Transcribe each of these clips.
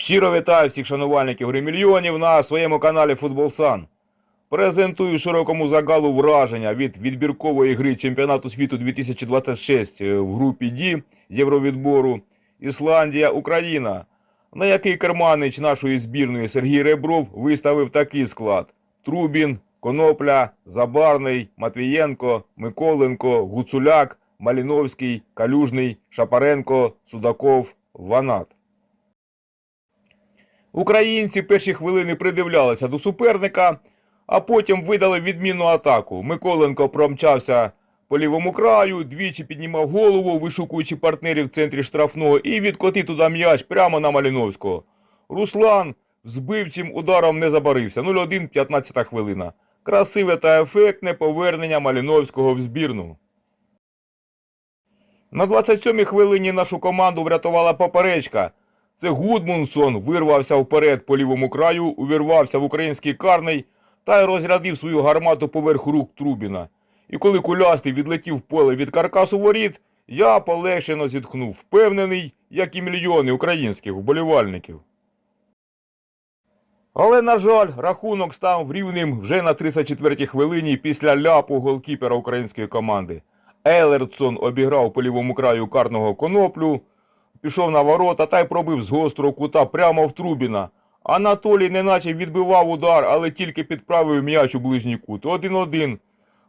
Щиро вітаю всіх шанувальників гри мільйонів на своєму каналі Футбол Сан. Презентую широкому загалу враження від відбіркової гри Чемпіонату світу 2026 в групі Д Євровідбору Ісландія Україна, на який керманич нашої збірної Сергій Ребров виставив такий склад: Трубін, Конопля, Забарний, Матвієнко, Миколенко, Гуцуляк, Маліновський, Калюжний, Шапаренко, Судаков, Ванат. Українці перші хвилини придивлялися до суперника, а потім видали відмінну атаку. Миколенко промчався по лівому краю, двічі піднімав голову, вишукуючи партнерів в центрі штрафного, і відкотив туди м'яч прямо на Маліновського. Руслан збивчим ударом не забарився. 0-1, 15 хвилина. Красиве та ефектне повернення Маліновського в збірну. На 27-й хвилині нашу команду врятувала поперечка. Це Гудмунсон вирвався вперед по лівому краю, увірвався в український карний та й розрядив свою гармату поверх рук Трубіна. І коли кулястий відлетів поле від каркасу воріт, я полегшено зітхнув, впевнений, як і мільйони українських вболівальників. Але, на жаль, рахунок став рівним вже на 34-й хвилині після ляпу голкіпера української команди. Елердсон обіграв по лівому краю карного коноплю, пішов на ворота та й пробив з гострого кута прямо в Трубіна. Анатолій неначе відбивав удар, але тільки підправив м'яч у ближній кут. 1-1.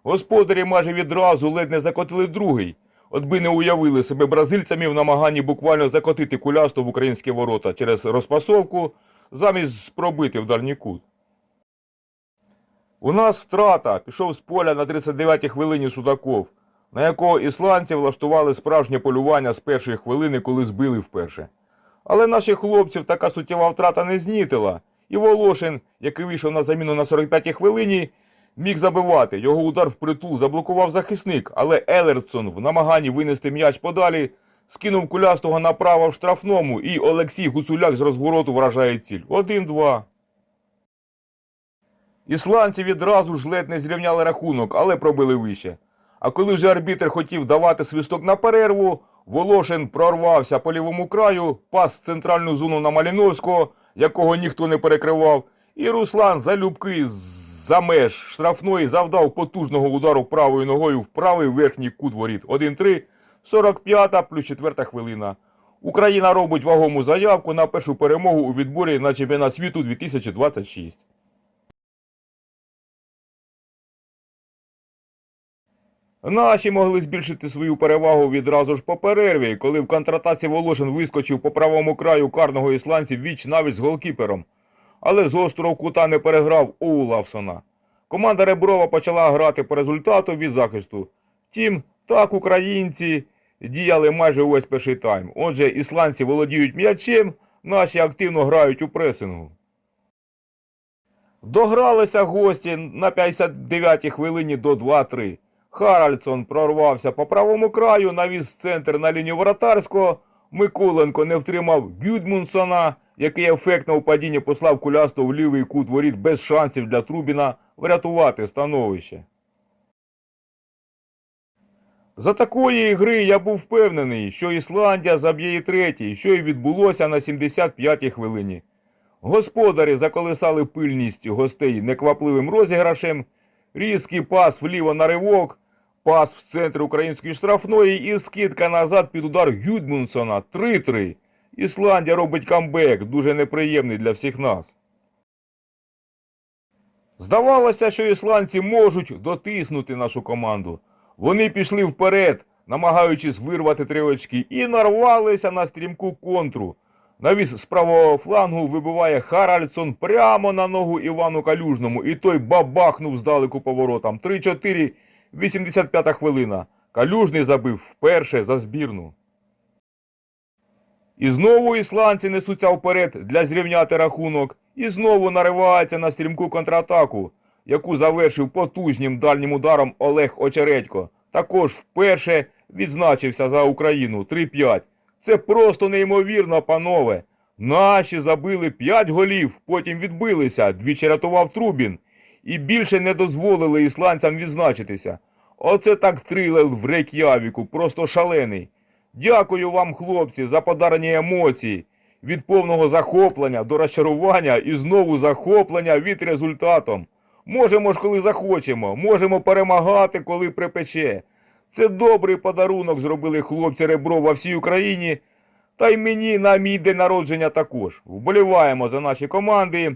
Господарі майже відразу ледь не закотили другий. От би не уявили себе бразильцями в намаганні буквально закотити кулясту в українські ворота через розпасовку, замість пробити в дальній кут. У нас втрата. Пішов з поля на 39-й хвилині Судаков, на якого ісландці влаштували справжнє полювання з першої хвилини, коли збили вперше. Але наших хлопців така суттєва втрата не знітила. І Волошин, який вийшов на заміну на 45-й хвилині, міг забивати. Його удар впритул заблокував захисник, але Елердсон в намаганні винести м'яч подалі скинув кулястого направо в штрафному, і Олексій Гуцуляк з розвороту вражає ціль. 1-2. Ісландці відразу ж ледь не зрівняли рахунок, але пробили вище. А коли вже арбітр хотів давати свисток на перерву, Волошин прорвався по лівому краю, пас центральну зону на Маліновського, якого ніхто не перекривав, і Руслан залюбки за меж штрафної завдав потужного удару правою ногою в правий верхній кут воріт. 1-3, 45 плюс 4 хвилина. Україна робить вагому заявку на першу перемогу у відборі на чемпіонат світу 2026. Наші могли збільшити свою перевагу відразу ж по перерві, коли в контратаці Волошин вискочив по правому краю карного ісландців віч навіть з голкіпером. Але з острого кута не переграв Оулавсона. Команда Реброва почала грати по результату від захисту. Втім, так українці діяли майже увесь перший тайм. Отже, ісландці володіють м'ячем, наші активно грають у пресингу. Догралися гості на 59-й хвилині до 2-3. Харальдсон прорвався по правому краю, навіз центр на лінію воротарського. Миколенко не втримав Гюдмунсона, який ефектно у падінні послав кулясту в лівий кут воріт без шансів для Трубіна врятувати становище. За такої гри я був впевнений, що Ісландія заб'є і третій, що й відбулося на 75-й хвилині. Господарі заколисали пильність гостей неквапливим розіграшем, різкий пас вліво на ривок, пас в центр української штрафної і скидка назад під удар Гюдмунсона 3-3. Ісландія робить камбек, дуже неприємний для всіх нас. Здавалося, що ісландці можуть дотиснути нашу команду. Вони пішли вперед, намагаючись вирвати три очки, і нарвалися на стрімку контру. Навіс з правого флангу вибиває Харальдсон прямо на ногу Івану Калюжному, і той бабахнув здалеку поворотам. 3-4, 85 хвилина. Калюжний забив вперше за збірну. І знову ісландці несуться вперед для зрівняти рахунок, і знову нариваються на стрімку контратаку, яку завершив потужнім дальнім ударом Олег Очередько. Також вперше відзначився за Україну 3-5. Це просто неймовірно, панове. Наші забили 5 голів, потім відбилися, двічі рятував Трубін. І більше не дозволили ісландцям відзначитися. Оце так трилер в Рейк'явіку, просто шалений. Дякую вам, хлопці, за подарені емоції. від повного захоплення до розчарування і знову захоплення від результатом. Можемо ж, коли захочемо, можемо перемагати, коли припече. Це добрий подарунок зробили хлопці Реброва всій Україні. Та й мені на мій день народження також. Вболіваємо за наші команди.